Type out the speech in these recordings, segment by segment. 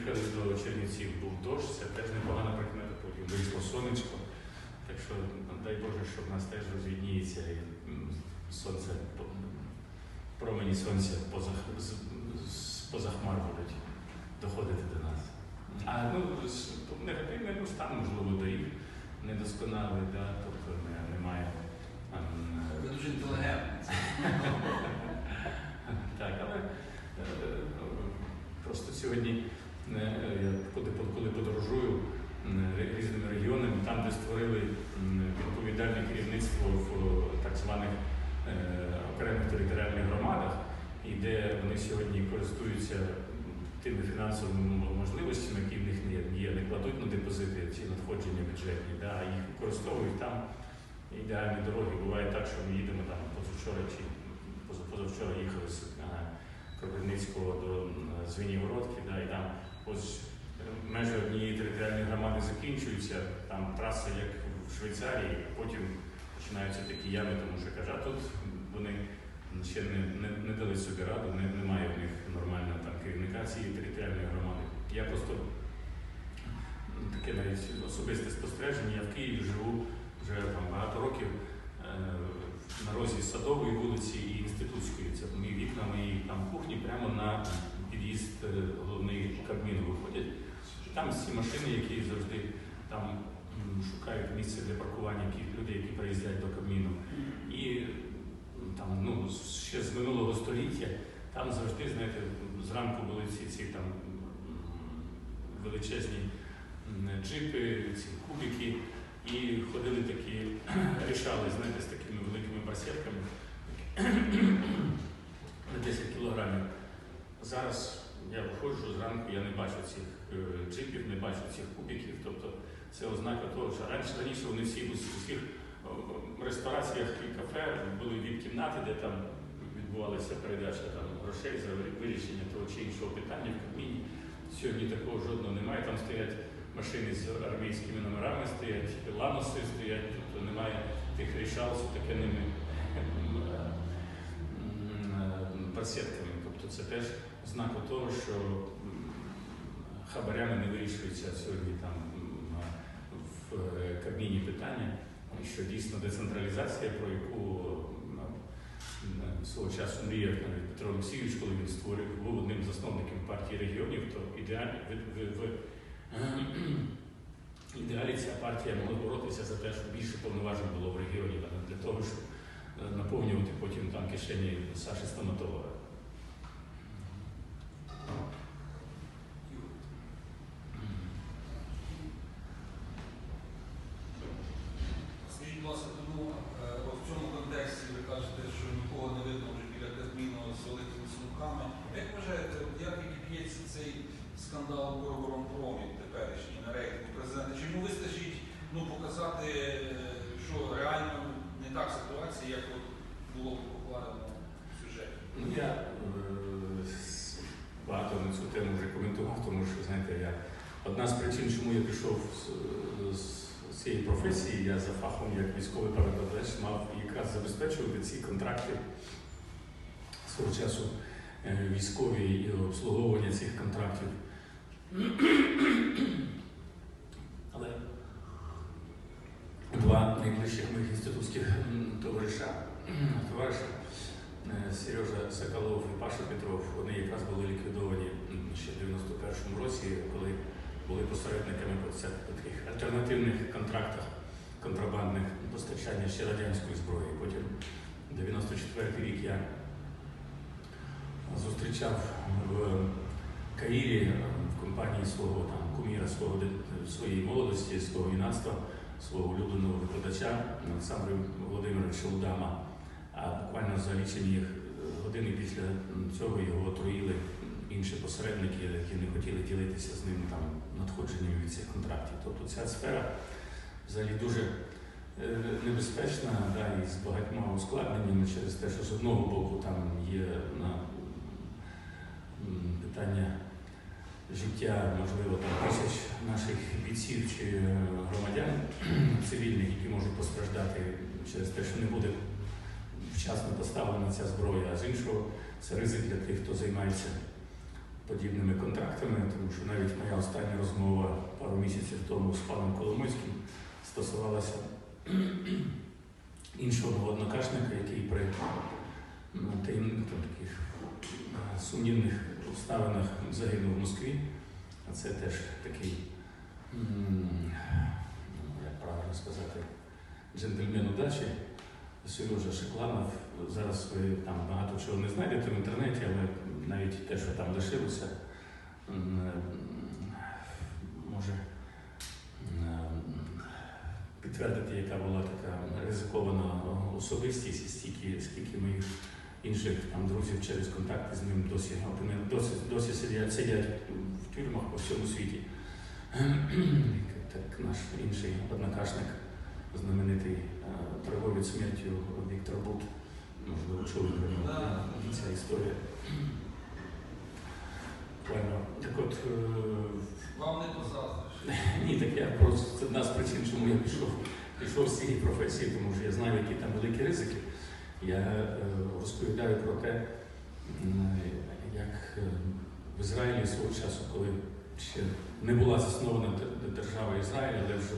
їхали до Чернівців, був дощ, це теж непогана прикмета, потім вийшло сонечко. Так що дай Боже, щоб нас теж розвідніється і сонце, промені сонця поза, поза хмар будуть доходити до нас. А ну, негативний ну, стан, можливо, доріг недосконалий, да, тобто не, немає. е, Ви дуже інтелігентний. Так, але е, просто сьогодні е, я коли, коли подорожую е, різними регіонами, там, де створили відповідальне керівництво в так званих е, окремих територіальних громадах, і де вони сьогодні користуються тими фінансовими можливостями, які в них не є, не кладуть на депозити ці надходження бюджетні, да, а їх використовують там ідеальні дороги. Буває так, що ми їдемо там позавчора чи поза- позавчора їхали з е, Кропивницького до Звенігородки, да, і там ось межі однієї територіальної громади закінчуються, там траса як в Швейцарії, а потім починаються такі ями, тому що каже, а тут вони ще не, не, не дали собі раду, не, немає в них нормального там керівника цієї територіальної громади. Я просто таке навіть особисте спостереження. Я в Києві живу вже там багато років е, на розі Садової вулиці і Інститутської. Це мої вікна, мої там кухні прямо на під'їзд е, головний Кабміну виходять. Там всі машини, які завжди там шукають місце для паркування людей, які приїздять до Кабміну. І там, ну, ще з минулого століття там завжди, знаєте, зранку були ці, ці там величезні джипи, ці кубики, і ходили такі, рішали, знаєте, з такими великими барсетками на 10 кілограмів. Зараз я виходжу зранку, я не бачу цих е, джипів, не бачу цих кубиків. Тобто це ознака того, що раніше раніше вони всі у всіх о, о, рестораціях і кафе були віп-кімнати, де там відбувалася передача там, грошей за вирішення того чи іншого питання в Кабміні. Сьогодні такого жодного немає. Там стоять машини з армійськими номерами, стоять ланоси, стоять, тобто немає тих рішал з такими барсетками. Це теж знак того, що хабарями не вирішується сьогодні там в е, Кабміні питання, що дійсно децентралізація, про яку свого часу мріяв навіть Петро Олексійович, коли він створив, був одним з засновників партії регіонів, то ідеально в, в, в ідеалі ця партія могла боротися за те, щоб більше повноважень було в регіоні, для того, щоб е, наповнювати потім там кишені Саші Стоматолога. Скажіть, будь ласка, тому е, от в цьому контексті ви кажете, що нікого не видно вже біля Казміну з великими сумками. Як вважаєте, от як відіб'ється цей скандал у Промі теперішній на рейтингу президента? Чому вистачить ну, показати, е, що реально не так ситуація, як от було покладено в сюжеті? Ну, я е, багато на цю тему вже коментував, тому що, знаєте, я одна з причин, чому я пішов з цієї професії, я за фахом як військовий перекладач мав якраз забезпечувати ці контракти свого часу е, військові і обслуговування цих контрактів. Але два найближчих моїх інститутських товариша, товариша Е, Сережа Соколов і Паша Петров, вони якраз були ліквідовані ще в 91-му році, коли були посередниками по таких альтернативних контрактах контрабандних постачання ще радянської зброї. Потім 94-й рік я зустрічав в Каїрі е, в компанії свого там куміра, свого своєї молодості, свого юнацтва, свого улюбленого викладача Олександра Володимировича Удама. А буквально за лічені години після цього його отруїли інші посередники, які не хотіли ділитися з ним там надходженнями від цих контрактів. Тобто ця сфера взагалі дуже е, небезпечна да, і з багатьма ускладненнями через те, що з одного боку там є на питання життя, можливо, там тисяч наших бійців чи е, громадян цивільних, які можуть постраждати через те, що не буде вчасно поставлена ця зброя, а з іншого це ризик для тих, хто займається подібними контрактами, тому що навіть моя остання розмова пару місяців тому з паном Коломойським стосувалася іншого однокашника, який при ну, таємних таких сумнівних обставинах загинув в Москві. А це теж такий, ну, як правильно сказати, джентльмен удачі. Сережа Шекланов. Зараз ви там багато чого не знайдете в інтернеті, але навіть те, що там лишилося, може підтвердити, яка була така ризикована особистість, стільки, скільки моїх інших там друзів через контакти з ним досі, опини- досі, досі сидять, сидять в тюрмах по всьому світі. Так наш інший однокашник, знаменитий е, торговець смертю Віктор Бут, можливо, чули про нього. Ця історія. Так от, е, Вам не позаздриш. ні, так я просто це одна з причин, чому я пішов, пішов з цієї професії, тому що я знаю, які там великі ризики. Я е, розповідаю про те, як е, в Ізраїлі свого часу, коли ще не була заснована держава Ізраїль, але вже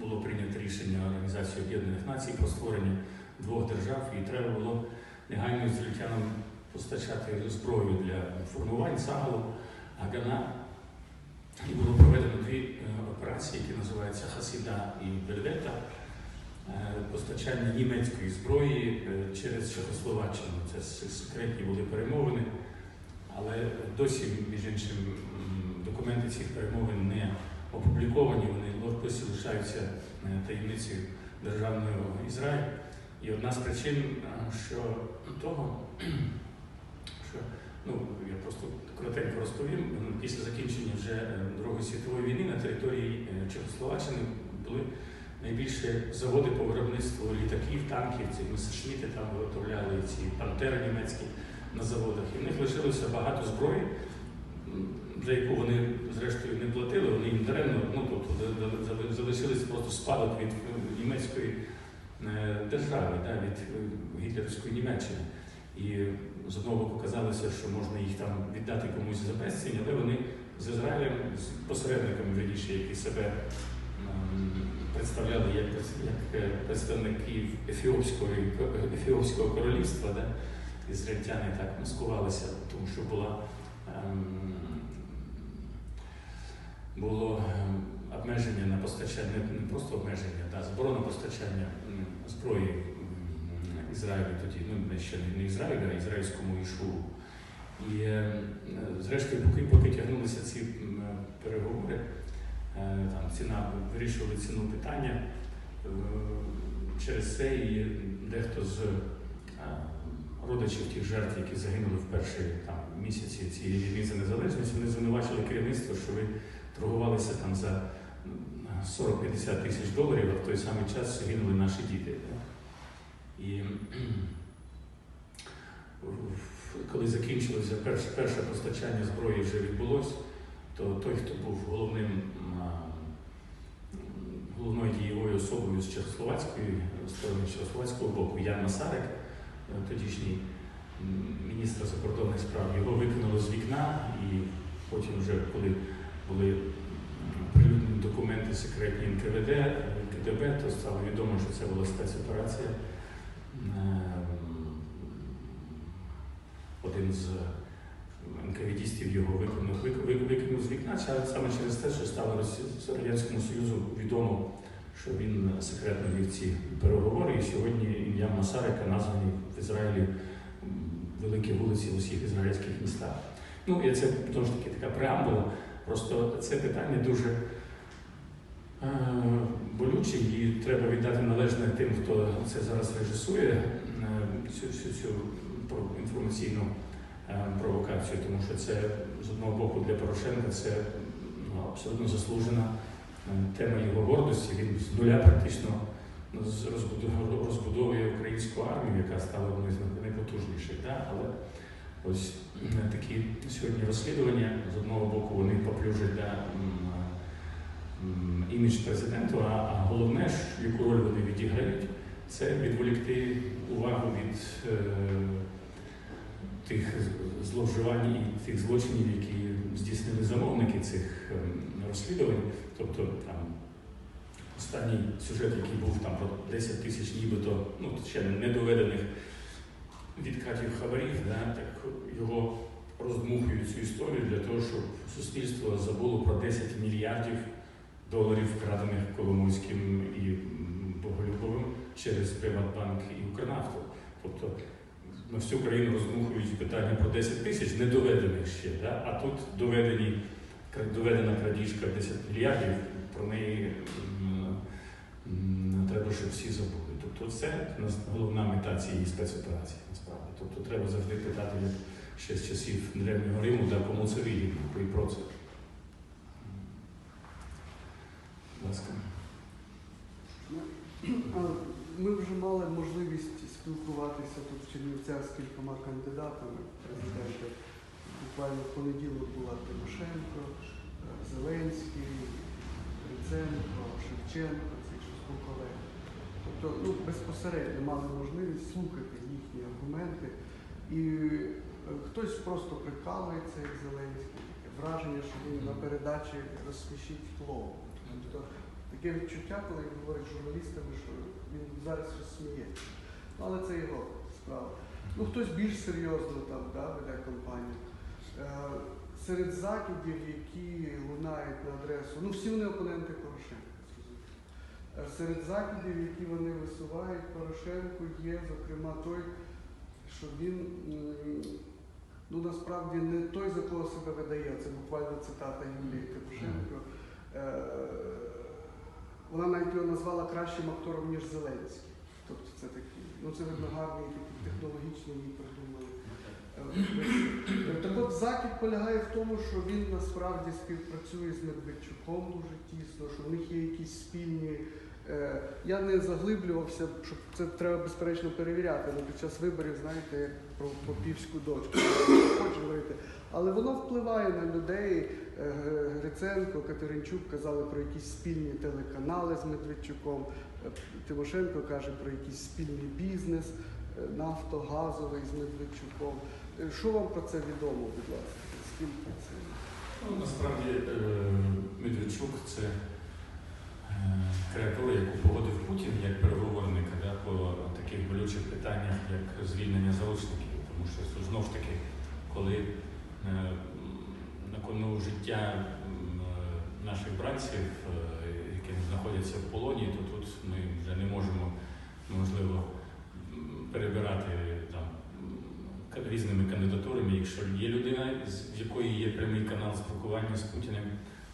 було прийнято рішення Організації Об'єднаних Націй про створення двох держав, і треба було негайно ізраїльтянам постачати зброю для формувань Сагалу, Агана. І було проведено дві е, операції, які називаються Хасіда і Вельвета. Е, Постачання німецької зброї е, через Чехословаччину. Це секретні були перемовини, але досі, між іншим, документи цих перемовин не опубліковані, вони досі лишаються е, таємницею державного Ізраїлю. І одна з причин, що того, що ну я просто коротенько розповім. Після закінчення вже Другої світової війни на території Чехословаччини були найбільше заводи по виробництву літаків, танків, ці месершміти там виготовляли ці пантери німецькі на заводах. І в них лишилося багато зброї, за яку вони зрештою не платили, вони їм даремно, ну тобто за- за- за- залишилися просто спадок від е, німецької е, держави, да, від е, гітлерівської Німеччини. І з одного боку казалося, що можна їх там віддати комусь за безцінь, але вони з Ізраїлем, з посередниками вірніше, які себе представляли як, як е, представники Ефіопського, Ефіопського королівства, да? ізраїльтяни так маскувалися, тому що була ем, було ем, обмеження на постачання, не, просто обмеження, да, заборона постачання зброї Ізраїлю тоді, ну ще не- Ізраїлю, а ізраїльському Ішуру. І е, зрештою, поки, поки тягнулися ці переговори, там ціна вирішували ціну питання. е, Через це і дехто з е, родичів тих жертв, які загинули в перші там, місяці цієї війни за незалежність, вони звинувачили керівництво, що ви торгувалися там за 40-50 тисяч доларів, а в той самий час загинули наші діти. І коли закінчилося перше, перше постачання зброї вже відбулось, то той, хто був головним головною дієвою особою з Чехословацької сторони Чехословацького боку, Ян Масарик, е, тодішній міністр закордонних справ, його викинули з вікна, і потім, вже коли були прилюднені документи секретні НКВД, КДБ, то стало відомо, що це була спецоперація. Ем, Один з НКВДістів його викинув, вик- вик- викинув з вікна саме через те, що стало Радянському Союзу відомо, що він секретно вів ці переговори, і сьогодні ім'я Масарика названі в Ізраїлі великі вулиці в усіх ізраїльських містах. Ну і це знову ж таки така преамбула. Просто це питання дуже е, болюче, і треба віддати належне тим, хто це зараз режисує е, цю, цю, цю інформаційну е, провокацію, тому що це з одного боку для Порошенка це ну, абсолютно заслужена е, тема його гордості. Він з нуля практично ну, розбудовує українську армію, яка стала одною з найпотужніших. Да? Але ось е, такі сьогодні розслідування з одного боку вони поплюжать да, імідж президенту, а, головне, яку роль вони відіграють, це відволікти увагу від е, тих зловживань і тих злочинів, які здійснили замовники цих ем, розслідувань. Тобто там останній сюжет, який був там про 10 тисяч нібито, ну ще не доведених відкатів хабарів, да, так його роздмухують цю історію для того, щоб суспільство забуло про 10 мільярдів доларів, вкрадених Коломойським і Боголюбовим через Приватбанк і Укрнафту. Тобто на всю країну роздмухують питання про 10 тисяч, не доведених ще, да? а тут доведені, доведена крадіжка 10 мільярдів, про неї треба, щоб всі забули. Тобто це головна мета цієї спецоперації насправді. Тобто треба завжди питати, як ще з часів Древнього Риму, да, кому це вигідно, і про це. Будь ласка. Ми вже мали можливість спілкуватися тут в Чернівцях з кількома кандидатами в президенти. Буквально в понеділок була Тимошенко, е, Зеленський, Гриценко, Шевченко, цих шість колег. Тобто ну, безпосередньо мали можливість слухати їхні аргументи. І е, хтось просто прикалується, як Зеленський, таке враження, що він на передачі розсмішить клоун. Тобто таке відчуття, коли з журналістами, що він зараз. Ну, але це його справа. Ну, хтось більш серйозно там да, веде кампанію. Е, серед закидів, які лунають на адресу, ну всі вони опоненти Порошенка. Е, Серед закидів, які вони висувають Порошенку, є, зокрема, той, що він ну, насправді не той, за кого себе видає. Це буквально цитата Юлії Тимошенко. Е, вона навіть його назвала кращим актором, ніж Зеленський. Тобто це такий, ну це видно гарний такий технологічно її придумали. Е, Так от закид полягає в тому, що він насправді співпрацює з Медведчуком дуже тісно, що в них є якісь спільні. е, Я не заглиблювався, щоб це треба безперечно перевіряти. але під час виборів, знаєте, як про попівську дочку. Хочу говорити. Але воно впливає на людей. Е, Гриценко, Катеринчук казали про якісь спільні телеканали з Медведчуком. Е, Тимошенко каже про якийсь спільний бізнес е, нафтогазовий з Медведчуком. Е, Що вам про це відомо, будь ласка? Скільки це? Ну, насправді Медведчук це креатура, яку погодив Путін як переговорника да, по таких болючих питаннях, як звільнення заручників. Тому що знов ж таки, коли на кону життя наших бранців, знаходяться в полоні, то тут ми вже не можемо, можливо, перебирати там різними кандидатурами, якщо є людина, з якої є прямий канал спілкування з Путіним,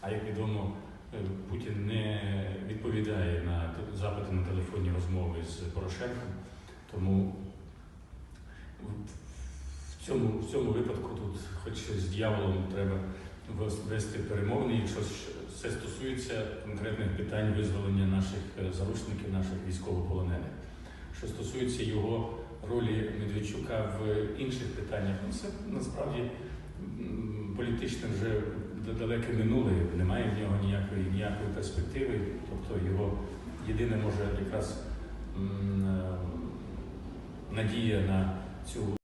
а як відомо, е, Путін не відповідає на запити на телефонні розмови з Порошенком. Тому в- цьому, в цьому випадку тут хоч з дьяволом треба вести перемовини, якщо це стосується конкретних питань визволення наших е, заручників, наших військовополонених. Що стосується його ролі Медведчука в інших питаннях, ну це насправді політичне вже далеке минуле, немає в нього ніякої ніякої перспективи. Тобто його єдине може якраз е, надія на цю